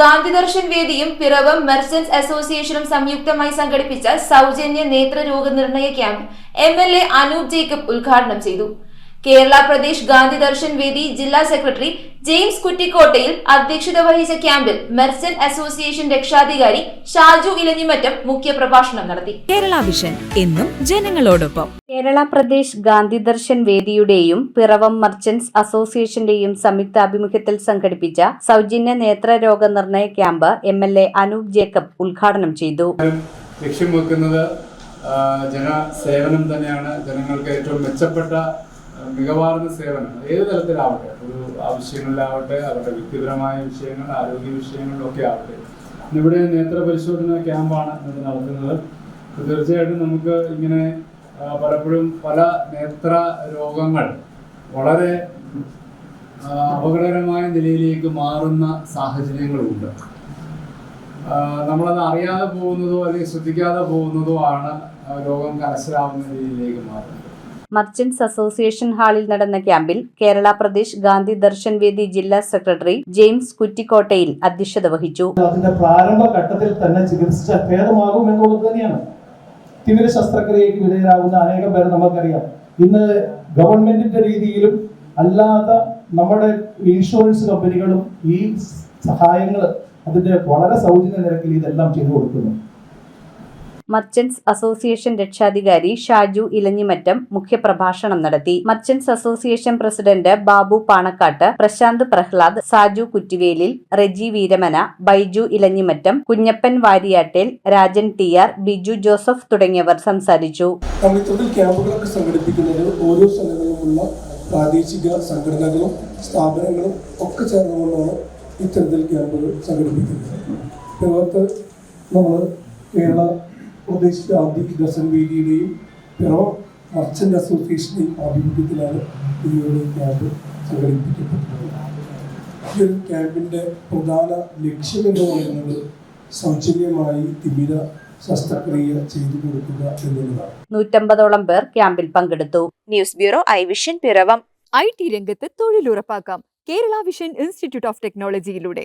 ഗാന്ധി ദർശൻ വേദിയും പിറവം മെർച്ചന്റ്സ് അസോസിയേഷനും സംയുക്തമായി സംഘടിപ്പിച്ച സൗജന്യ നേത്ര രോഗനിർണയ camp M L A Anoop Jacob ഉദ്ഘാടനം ചെയ്തു. കേരള പ്രദേശ് ഗാന്ധി ദർശൻ വേദി ജില്ലാ സെക്രട്ടറി ജെയിംസ് കുറ്റിക്കോട്ടയിൽ അധ്യക്ഷത വഹിച്ച ക്യാമ്പിൽ മെർച്ചന്റ് അസോസിയേഷൻ രക്ഷാധികാരി ഷാജു ഇലഞ്ഞിമറ്റം മുഖ്യപ്രഭാഷണം നടത്തി. കേരള വിഷൻ എന്നും ജനങ്ങളോടൊപ്പം. കേരള പ്രദേശ് ഗാന്ധി ദർശൻ വേദിയുടെയും പിറവം മർച്ചന്റ്സ് അസോസിയേഷന്റെയും സംയുക്താഭിമുഖ്യത്തിൽ സംഘടിപ്പിച്ച സൗജന്യ നേത്രരോഗ നിർണയ camp M L A Anoop Jacob ഉദ്ഘാടനം ചെയ്തു. ലക്ഷ്യം വെക്കുന്നത് ജനസേവനം തന്നെയാണ് ജനങ്ങൾക്ക് ഏറ്റവും മെച്ചപ്പെട്ട മികവാർന്ന സേവനം. ഏത് തരത്തിലാവട്ടെ? ഒരു ആവശ്യങ്ങളിലാവട്ടെ അവരുടെ വ്യക്തിപരമായ വിഷയങ്ങൾ ആരോഗ്യ വിഷയങ്ങളിലൊക്കെ ആവട്ടെ. ഇവിടെ നേത്ര പരിശോധന ക്യാമ്പാണ് ഇത് നടത്തുന്നത്. തീർച്ചയായിട്ടും നമുക്ക് ഇങ്ങനെ പലപ്പോഴും പല നേത്ര രോഗങ്ങൾ വളരെ അപകടകരമായ നിലയിലേക്ക് മാറുന്ന സാഹചര്യങ്ങളുണ്ട്. നമ്മളത് അറിയാതെ പോകുന്നതോ അല്ലെങ്കിൽ ശ്രദ്ധിക്കാതെ പോകുന്നതോ ആണ് രോഗം കലശലാവുന്ന രീതിയിലേക്ക് മാറുന്നത്. മർച്ചന്റ്സ് അസോസിയേഷൻ ഹാളിൽ നടന്ന ക്യാമ്പിൽ കേരള പ്രദേശ് ഗാന്ധി ദർശൻ വേദി ജില്ലാ സെക്രട്ടറി ജെയിംസ് കുറ്റിക്കോട്ടയിൽ അധ്യക്ഷത വഹിച്ചു. അതിന്റെ പ്രാരംഭ ഘട്ടത്തിൽ തന്നെ ചികിത്സിച്ച ഭേദമാകും എന്നുള്ളത് തന്നെയാണ്. തിമിര ശസ്ത്രക്രിയയ്ക്ക് വിധേയരാകുന്ന അനേകം പേരെ നമുക്കറിയാം. ഇന്ന് ഗവൺമെന്റിന്റെ രീതിയിലും അല്ലാതെ നമ്മുടെ ഇൻഷുറൻസ് കമ്പനികളും ഈ സഹായങ്ങൾ അതിന്റെ വളരെ സൗജന്യ നിരക്കിൽ ഇതെല്ലാം ചെയ്തു കൊടുക്കുന്നു. മർച്ചന്റ്സ് അസോസിയേഷൻ രക്ഷാധികാരി ഷാജു ഇലഞ്ഞിമറ്റം മുഖ്യപ്രഭാഷണം നടത്തി. Merchants association president Babu Panakkattu Prashanth Prahlad Saju Kuttivelil Reji Veeramana Biju Elanjimattam Kunjappan Variyattel Rajan T R Biju Joseph തുടങ്ങിയവർ സംസാരിച്ചു. ഓരോ പ്രാദേശിക സംഘടനകളും സ്ഥാപനങ്ങളും ഒക്കെ ചേർന്നുകൊണ്ടാണ് ഇത്തരത്തിൽ ക്യാമ്പുകൾ സംഘടിപ്പിക്കുന്നത്. ഇവർക്ക് നമ്മൾ കേരള പ്രദേശ് ഗാന്ധി ദർശൻ വേദിയുടെയും പിറോ മർച്ചന്റ് അസോസിയേഷന്റെയും ആഭിമുഖ്യത്തിലാണ് ഈ ഒരു ക്യാമ്പ് സംഘടിപ്പിക്കപ്പെട്ടിട്ടുള്ളത്. ഈ ഒരു ക്യാമ്പിന്റെ പ്രധാന ലക്ഷ്യം എന്ന് പറയുന്നത് സൗജന്യമായി തിമിര ശസ്ത്രക്രിയ ചെയ്തു കൊടുക്കുക എന്നുള്ളതാണ്. നൂറ്റമ്പതോളം പേർ ക്യാമ്പിൽ പങ്കെടുത്തു. News bureau I vision Piravom. I T രംഗത്ത് തൊഴിലുറപ്പാക്കാം. Kerala vision institute of ടെക്നോളജിയിലൂടെ